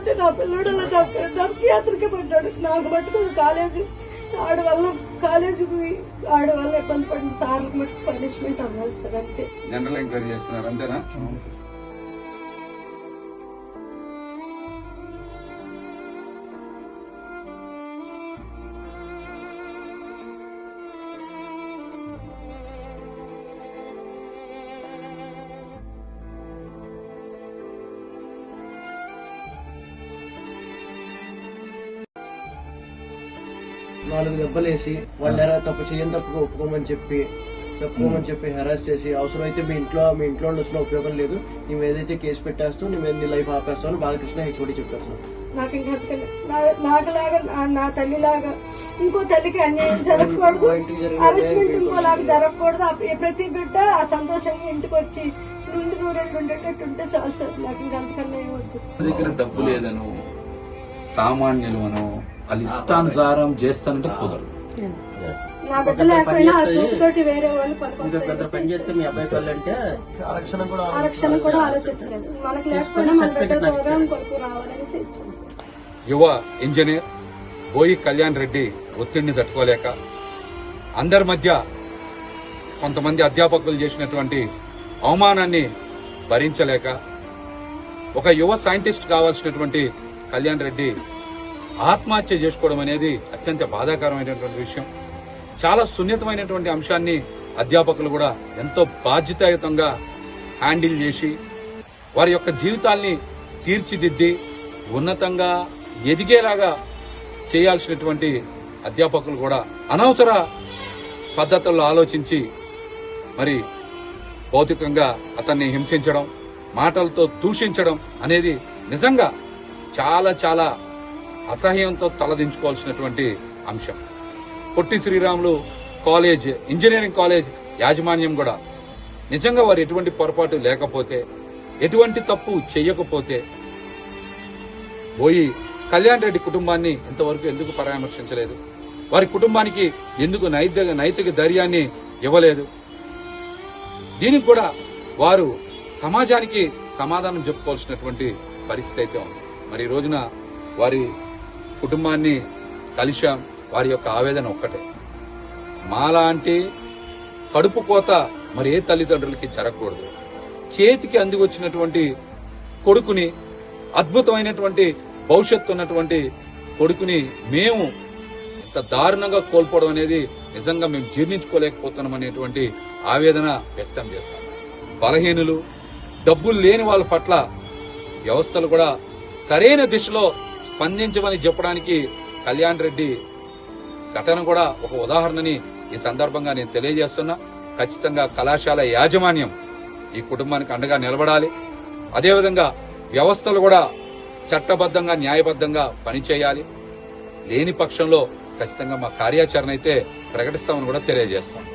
చదువుతుంటే నా పిల్లడు డబ్బు యాత్రకి పడ్డాడు. నాకు మట్టుకు కాలేజీ ఆడ వల్ల కాలేజీకి ఆడ వల్ల ఇబ్బంది పడిన సార్లకు మట్టుకు పనిష్మెంట్ అవ్వాలి సార్ అంతే. జనరల్ ఎంక్వైరీ చేస్తున్నారు అంతేనా? నాలుగు దెబ్బలేసి వాళ్ళు ఎరా తప్పు చేయని తప్పుగా ఒప్పుకోమని చెప్పి ఒప్పుకోమని చెప్పి హెరాస్ చేసి అవసరం అయితే మీ ఇంట్లో మీ ఇంట్లో ఉండాల్సిన ఉపయోగం లేదు. నువ్వు ఏదైతే కేసు పెట్టేస్తావు నువ్వు నీ లైఫ్ ఆపేస్తావు అని బాలకృష్ణ హెచ్ఓడి చెప్పారు సార్ నాకు ఇంకా నాకులాగా నా- తల్లిలాగా ఇంకో తల్లికి అన్యాయం జరగకూడదు. హరాస్మెంట్ ఇంకోలాగా జరగకూడదు. ప్రతి బిడ్డ ఆ సంతోషంగా ఇంటికి వచ్చి నుండి నువ్వు రెండు ఉండేటట్టు ఉంటే చాలు సార్. నాకు ఇంకా అంతకన్నా ఏమొద్దు దగ్గర డబ్బు లేదను సామాన్యులు మనం వాళ్ళు ఇష్టానుసారం చేస్తానంటే కుదరదు. యువ ఇంజనీర్ బోయి కళ్యాణ్ రెడ్డి ఒత్తిడిని తట్టుకోలేక అందరి మధ్య కొంతమంది అధ్యాపకులు చేసినటువంటి అవమానాన్ని భరించలేక ఒక యువ సైంటిస్ట్ కావాల్సినటువంటి కళ్యాణ్ రెడ్డి ఆత్మహత్య చేసుకోవడం అనేది అత్యంత బాధాకరమైనటువంటి విషయం. చాలా సున్నితమైనటువంటి అంశాన్ని అధ్యాపకులు కూడా ఎంతో బాధ్యతాయుతంగా హ్యాండిల్ చేసి వారి యొక్క జీవితాల్ని తీర్చిదిద్ది ఉన్నతంగా ఎదిగేలాగా చేయాల్సినటువంటి అధ్యాపకులు కూడా అనవసర పద్ధతుల్లో ఆలోచించి మరి భౌతికంగా అతన్ని హింసించడం మాటలతో దూషించడం అనేది నిజంగా చాలా చాలా అసహ్యంతో తలదించుకోవాల్సినటువంటి అంశం. Potti Sriramulu college engineering college యాజమాన్యం కూడా నిజంగా వారు ఎటువంటి పొరపాటు లేకపోతే ఎటువంటి తప్పు చేయకపోతే పోయి కళ్యాణ్ రెడ్డి కుటుంబాన్ని ఇంతవరకు ఎందుకు పరామర్శించలేదు? వారి కుటుంబానికి ఎందుకు నైతిక నైతిక ధైర్యాన్ని ఇవ్వలేదు? దీనికి కూడా వారు సమాజానికి సమాధానం చెప్పుకోవాల్సినటువంటి పరిస్థితి అయితే ఉంది. మరి ఈ రోజున వారి కుటుంబాన్ని కలిశాం. వారి యొక్క ఆవేదన ఒక్కటే. మాలాంటి కడుపు కోత మరి ఏ తల్లిదండ్రులకి జరగకూడదు. చేతికి అందివచ్చినటువంటి కొడుకుని అద్భుతమైనటువంటి భవిష్యత్తు ఉన్నటువంటి కొడుకుని మేము ఇంత దారుణంగా కోల్పోవడం అనేది నిజంగా మేము జీర్ణించుకోలేకపోతున్నాం అనేటువంటి ఆవేదన వ్యక్తం చేస్తాం. బలహీనులు డబ్బులు లేని వాళ్ళ పట్ల వ్యవస్థలు కూడా సరైన దిశలో స్పందించమని చెప్పడానికి కళ్యాణ్ రెడ్డి ఘటన కూడా ఒక ఉదాహరణని ఈ సందర్భంగా నేను తెలియజేస్తున్నా. ఖచ్చితంగా కళాశాల యాజమాన్యం ఈ కుటుంబానికి అండగా నిలబడాలి. అదేవిధంగా వ్యవస్థలు కూడా చట్టబద్ధంగా న్యాయబద్ధంగా పనిచేయాలి. లేని పక్షంలో ఖచ్చితంగా మా కార్యాచరణ అయితే ప్రకటిస్తామని కూడా తెలియజేస్తాం.